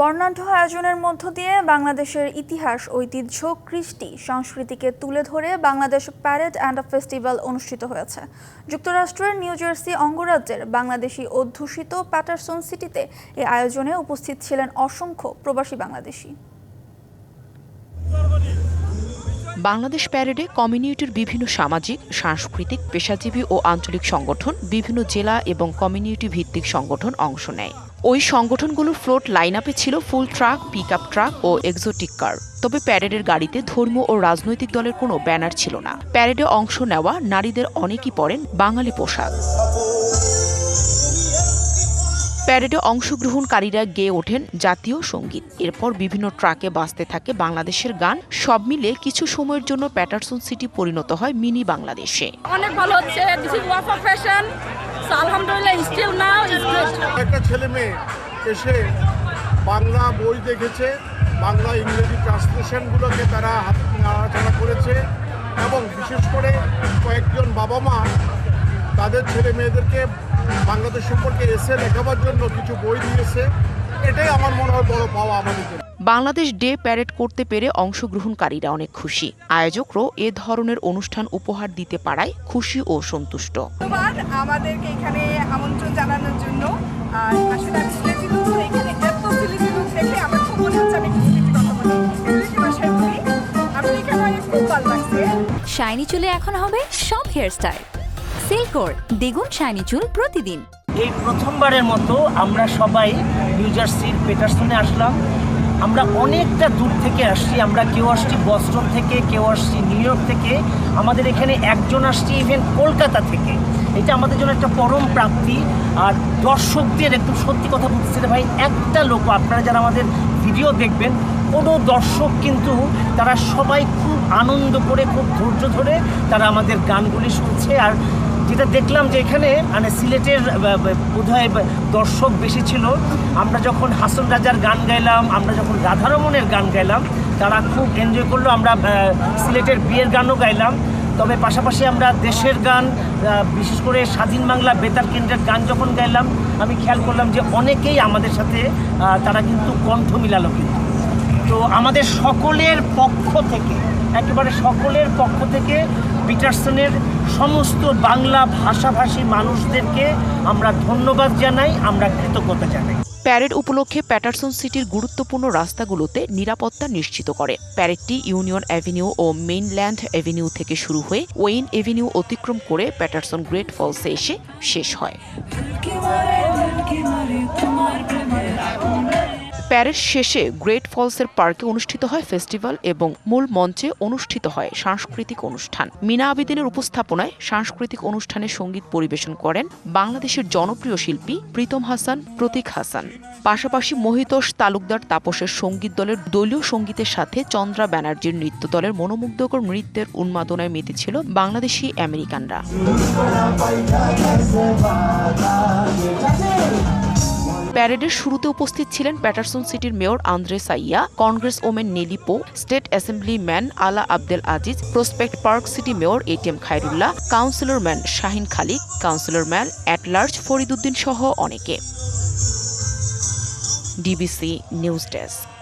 বর্ণাঢ্য আয়োজনের মধ্য দিয়ে বাংলাদেশের ইতিহাস, ঐতিহ্য, কৃষ্টি, সংস্কৃতিকে তুলে ধরে বাংলাদেশ প্যারেড অ্যান্ড ফেস্টিভ্যাল অনুষ্ঠিত হয়েছে। যুক্তরাষ্ট্রের নিউ জার্সি অঙ্গরাজ্যের বাংলাদেশি অধ্যুষিত প্যাটারসন সিটিতে এই আয়োজনে উপস্থিত ছিলেন অসংখ্য প্রবাসী বাংলাদেশি। বাংলাদেশ প্যারেডে কমিউনিটির বিভিন্ন সামাজিক, সাংস্কৃতিক, পেশাজীবী ও আঞ্চলিক সংগঠন, বিভিন্ন জেলা এবং কমিউনিটি ভিত্তিক সংগঠন অংশ নেয়। ওই সংগঠনগুলোর ফ্লোট লাইন আপে ছিল ফুল ট্রাক পিক ট্রাক ও এক্সোটিক কার তবে প্যারেডের গাড়িতে ধর্ম ও রাজনৈতিক দলের কোনো ব্যানার ছিল না। প্যারেডে অংশ নেওয়া নারীদের অনেকেই পরেন বাঙালি পোশাক। প্যারেডে অংশগ্রহণকারীরা গেয়ে ওঠেন জাতীয় সংগীত। এরপর বিভিন্ন ট্রাকে বাজতে থাকে বাংলাদেশের গান। সব মিলে কিছু সময়ের জন্য প্যাটারসন সিটি পরিণত হয় মিনি বাংলাদেশে। অনেক ভালো হচ্ছে। আলহামদুলিল্লাহ স্টিল নাও একটা ছেলে মেয়ে এসে বাংলা বই দেখেছে, বাংলা ইংরেজি ট্রান্সলেশনগুলোকে তারা হাত নাড়াচাড়া করেছে এবং বিশেষ করে কয়েকজন বাবা মা তাদের ছেলে মেয়েদেরকে বাংলাদেশ সম্পর্কে এসে লেখাবার জন্য কিছু বই দিয়েছে। এটাই আমার মনে হয় বড় পাওয়া আমাদের বাংলাদেশ ডে প্যারেড করতে পেরে অংশগ্রহণকারীরা অনেক খুশি। আয়োজকরাও এ ধরনের অনুষ্ঠান উপহার দিতে পারায় খুশি ও সন্তুষ্ট। ধন্যবাদ আমাদেরকে এখানে আমন্ত্রণ জানানোর জন্য। আসলে এখানে এত দেখে আমার খুব মনে হচ্ছে আমি শাইনি চুলে এখন হবে সব হেয়ারস্টাইল সিল্কোর দ্বিগুণ শাইনি চুল প্রতিদিন। এই প্রথমবারের মতো আমরা সবাই নিউ জার্সির পেটারসনে আসলাম। আমরা অনেকটা দূর থেকে আসছি, আমরা কেউ আসছি বস্টন থেকে, কেউ আসছি নিউ ইয়র্ক থেকে, আমাদের এখানে একজন আসছি ইভেন কলকাতা থেকে। এটা আমাদের জন্য একটা পরম প্রাপ্তি। আর দর্শকদের একটু সত্যি কথা বলতেছি রে ভাই, একটা লোক, আপনারা যারা আমাদের ভিডিও দেখবেন, কোনো দর্শক কিন্তু তারা সবাই খুব আনন্দ করে, খুব ধৈর্য ধরে তারা আমাদের গানগুলি শুনছে। আর যেটা দেখলাম যে এখানে মানে সিলেটের বোধহয় দর্শক বেশি ছিল। আমরা যখন হাসন রাজার গান গাইলাম, আমরা যখন রাধারমণের গান গাইলাম, তারা খুব এনজয় করল। আমরা সিলেটের বিয়ের গানও গাইলাম। তবে পাশাপাশি আমরা দেশের গান বিশেষ করে স্বাধীন বাংলা বেতার কেন্দ্রের গান যখন গাইলাম, আমি খেয়াল করলাম যে অনেকেই আমাদের সাথে তারা কিন্তু কণ্ঠ মিলালো কিন্তু। তো আমাদের সকলের পক্ষ থেকে একেবারে সকলের পক্ষ থেকে পিটারসনের সমস্ত বাংলা ভাষাভাষী মানুষদেরকে আমরা ধন্যবাদ জানাই আমরা কৃতজ্ঞতা জানাই। প্যারেড উপলক্ষে প্যাটারসন সিটির গুরুত্বপূর্ণ রাস্তাগুলোতে নিরাপত্তা নিশ্চিত করে। প্যারেডটি ইউনিয়ন অ্যাভিনিউ ও মেইনল্যান্ড অ্যাভিনিউ থেকে শুরু হয়ে ওয়েইন অ্যাভিনিউ অতিক্রম করে প্যাটারসন গ্রেট ফলসে এসে শেষ হয়। প্যারেড শেষে গ্রেট ফলসের পার্কে অনুষ্ঠিত হয় ফেস্টিভ্যাল এবং মূল মঞ্চে অনুষ্ঠিত হয় সাংস্কৃতিক অনুষ্ঠান। মিনা আবেদিনের উপস্থাপনায় সাংস্কৃতিক অনুষ্ঠানে সংগীত পরিবেশন করেন বাংলাদেশের জনপ্রিয় শিল্পী প্রীতম হাসান, প্রতীক হাসান। পাশাপাশি মহিতোষ তালুকদার তাপসের সংগীত দলের দলীয় সঙ্গীতের সাথে চন্দ্রা ব্যানার্জির নৃত্য দলের মনোমুগ্ধকর নৃত্যের উন্মাদনায় মেতেছিল বাংলাদেশি আমেরিকানরা। প্যারেডের শুরুতে উপস্থিত ছিলেন প্যাটারসন সিটির মেয়র আন্দ্রে সাইয়া, congresswoman Nellie Pou, state assemblyman Ala Abdel Aziz, Prospect Park city mayor ATM Khairullah councilman Shahin Khaliq councilman at large Fariduddin সহ অনেকে। DBC news desk.